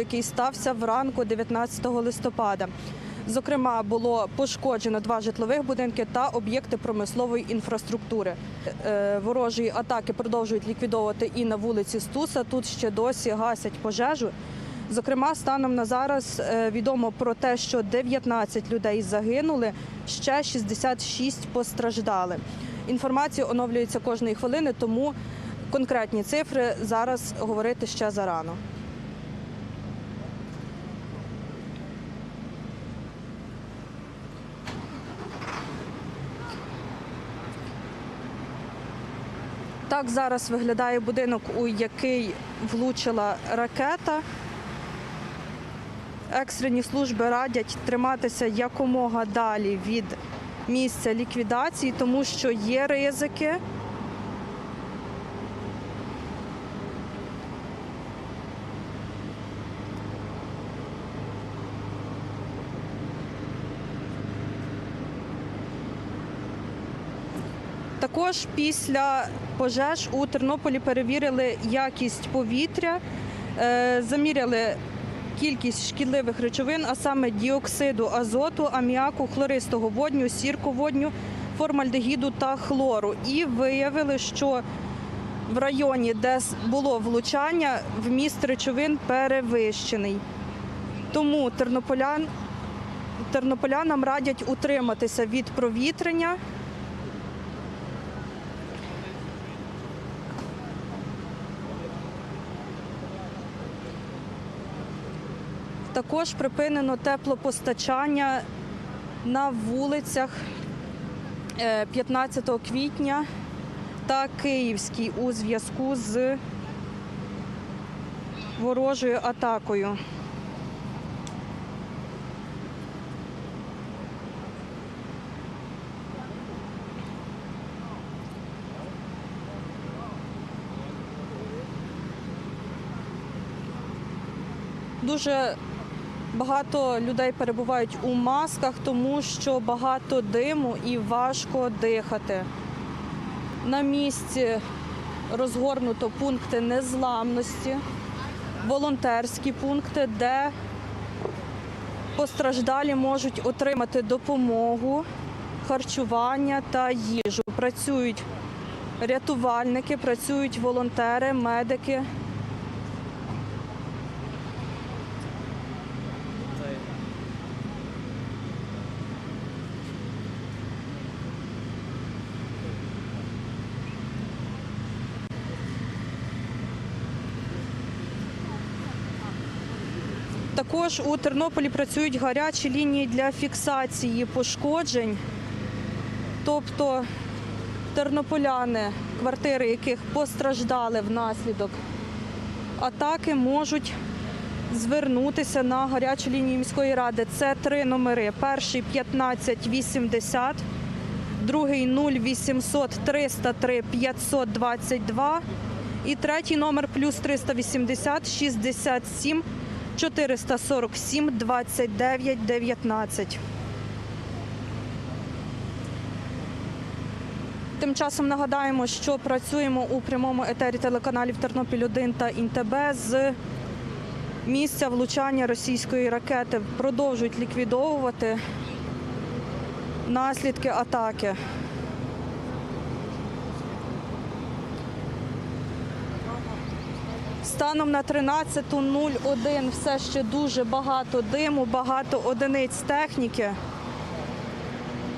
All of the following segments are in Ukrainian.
який стався вранку 19 листопада. Зокрема, було пошкоджено два житлових будинки та об'єкти промислової інфраструктури. Е, Ворожі атаки продовжують ліквідовувати і на вулиці Стуса. Тут ще досі гасять пожежу. Зокрема, станом на зараз е, відомо про те, що 19 людей загинули, ще 66 постраждали. Інформація оновлюється кожної хвилини, тому конкретні цифри зараз говорити ще зарано. Так зараз виглядає будинок, у який влучила ракета. Екстрені служби радять триматися якомога далі від місця ліквідації, тому що є ризики. Також після пожеж у Тернополі перевірили якість повітря, е, заміряли кількість шкідливих речовин, а саме діоксиду азоту, аміаку, хлористого водню, сірководню, формальдегіду та хлору. І виявили, що в районі, де було влучання, вміст речовин перевищений. Тому тернополян, тернополянам радять утриматися від провітрення. Також припинено теплопостачання на вулицях е, 15 квітня та Київській у зв'язку з ворожою атакою. Дуже багато людей перебувають у масках, тому що багато диму і важко дихати. На місці розгорнуто пункти незламності, волонтерські пункти, де постраждалі можуть отримати допомогу, харчування та їжу. Працюють рятувальники, працюють волонтери, медики. Також у Тернополі працюють гарячі лінії для фіксації пошкоджень. Тобто тернополяни, квартири яких постраждали внаслідок атаки, можуть звернутися на гарячу лінію міської ради. Це три номери. Перший 1580, другий 0800 303 522 і третій номер плюс 380 67 447 29 19. Тим часом нагадаємо, що працюємо у прямому етері телеканалів Тернопіль 1 та Інтеб з місця влучання російської ракети. Продовжують ліквідовувати наслідки атаки. Станом на 13.01 все ще дуже багато диму, багато одиниць техніки,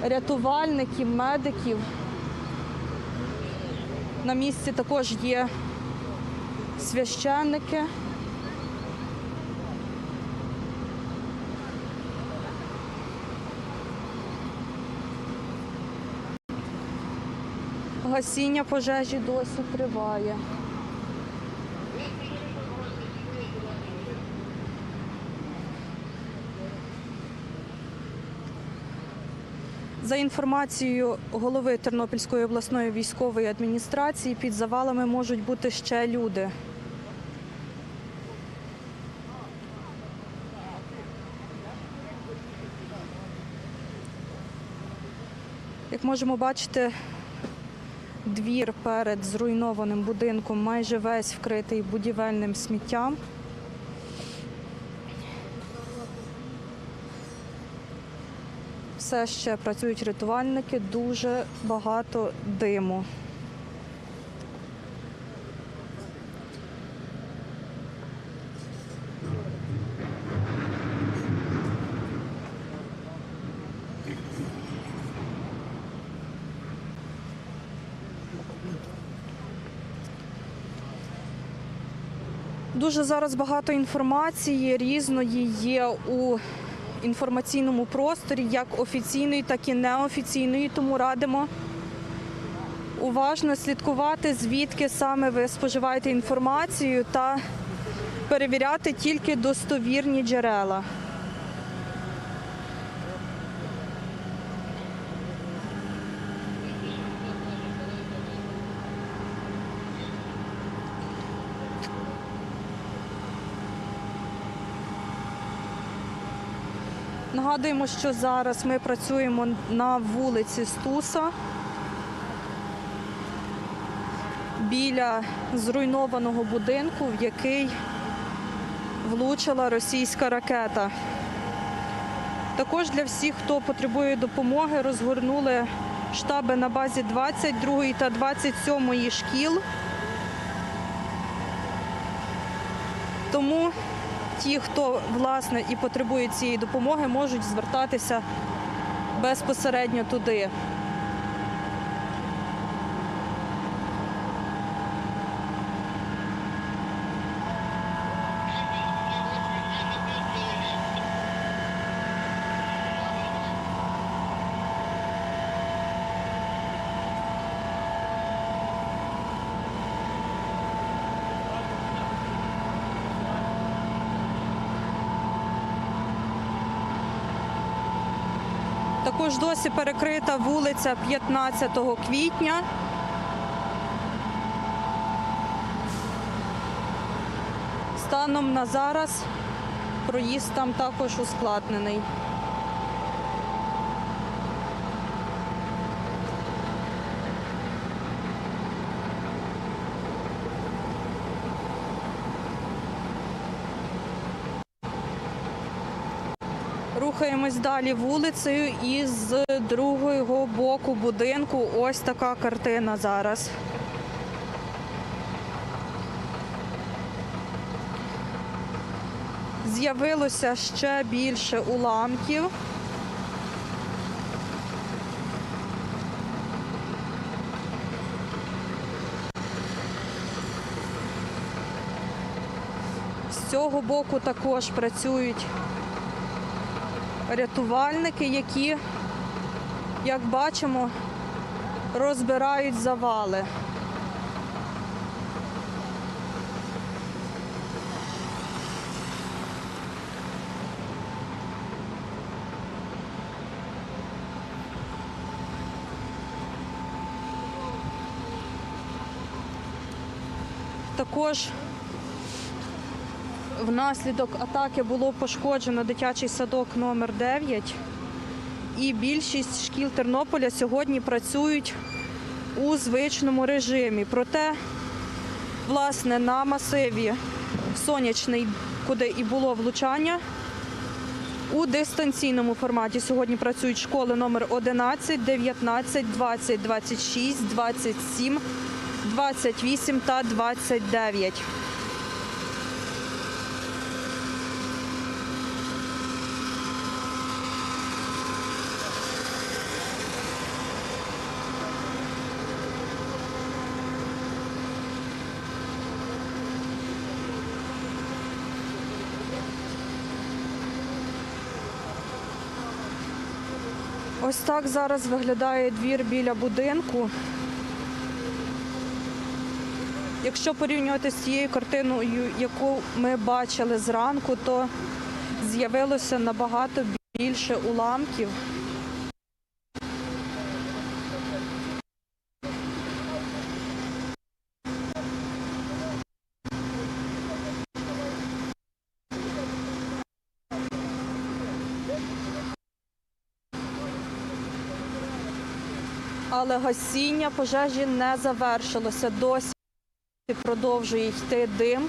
рятувальників, медиків. На місці також є священники. Гасіння пожежі досі триває. За інформацією голови Тернопільської обласної військової адміністрації, під завалами можуть бути ще люди. Як можемо бачити, двір перед зруйнованим будинком майже весь вкритий будівельним сміттям. Все ще працюють рятувальники, дуже багато диму. Дуже зараз багато інформації різної є у інформаційному просторі, як офіційної, так і неофіційної. Тому радимо уважно слідкувати, звідки саме ви споживаєте інформацію та перевіряти тільки достовірні джерела. Нагадуємо, що зараз ми працюємо на вулиці Стуса біля зруйнованого будинку, в який влучила російська ракета. Також для всіх, хто потребує допомоги, розгорнули штаби на базі 22 та 27 шкіл. Тому ті, хто власне і потребує цієї допомоги, можуть звертатися безпосередньо туди. Також досі перекрита вулиця 15 квітня. Станом на зараз проїзд там також ускладнений. Рухаємось далі вулицею і з другого боку будинку ось така картина зараз. З'явилося ще більше уламків. З цього боку також працюють рятувальники, які, як бачимо, розбирають завали. Також Внаслідок атаки було пошкоджено дитячий садок номер 9 і більшість шкіл Тернополя сьогодні працюють у звичному режимі. Проте, власне, на масиві сонячний, куди і було влучання, у дистанційному форматі сьогодні працюють школи номер 11, 19, 20, 26, 27, 28 та 29. Ось так зараз виглядає двір біля будинку. Якщо порівнювати з тією картиною, яку ми бачили зранку, то з'явилося набагато більше уламків. Але гасіння пожежі не завершилося. Досі продовжує йти дим.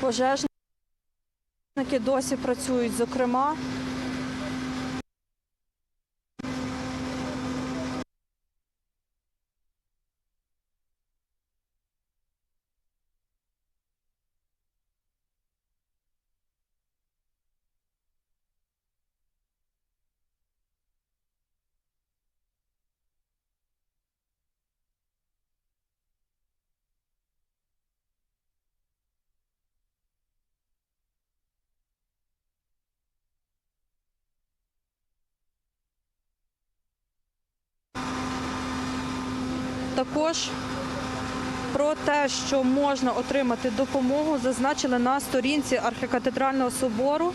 Пожежники досі працюють. Зокрема, Також про те, що можна отримати допомогу, зазначили на сторінці архікатедрального собору.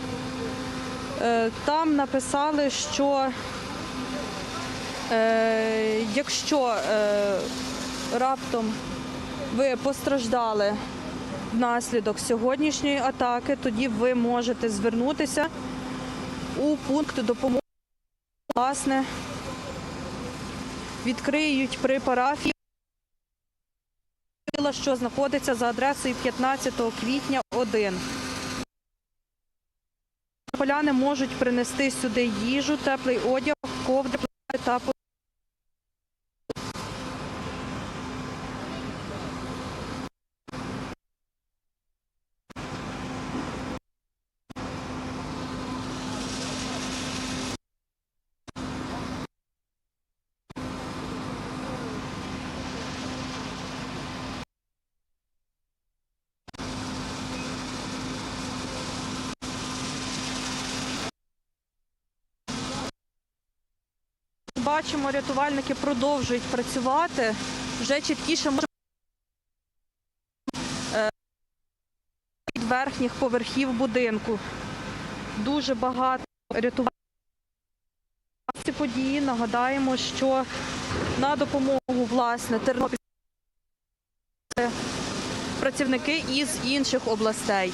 Е, Там написали, що е, якщо е, раптом ви постраждали внаслідок сьогоднішньої атаки, тоді ви можете звернутися у пункт допомоги. Власне, відкриють при парафії, що знаходиться за адресою 15 квітня 1. Поляни можуть принести сюди їжу, теплий одяг, ковдри та Бачимо, рятувальники продовжують працювати. Вже чіткіше можемо від верхніх поверхів будинку. Дуже багато рятувальників ці події. Нагадаємо, що на допомогу власне Тернопіль працівники із інших областей.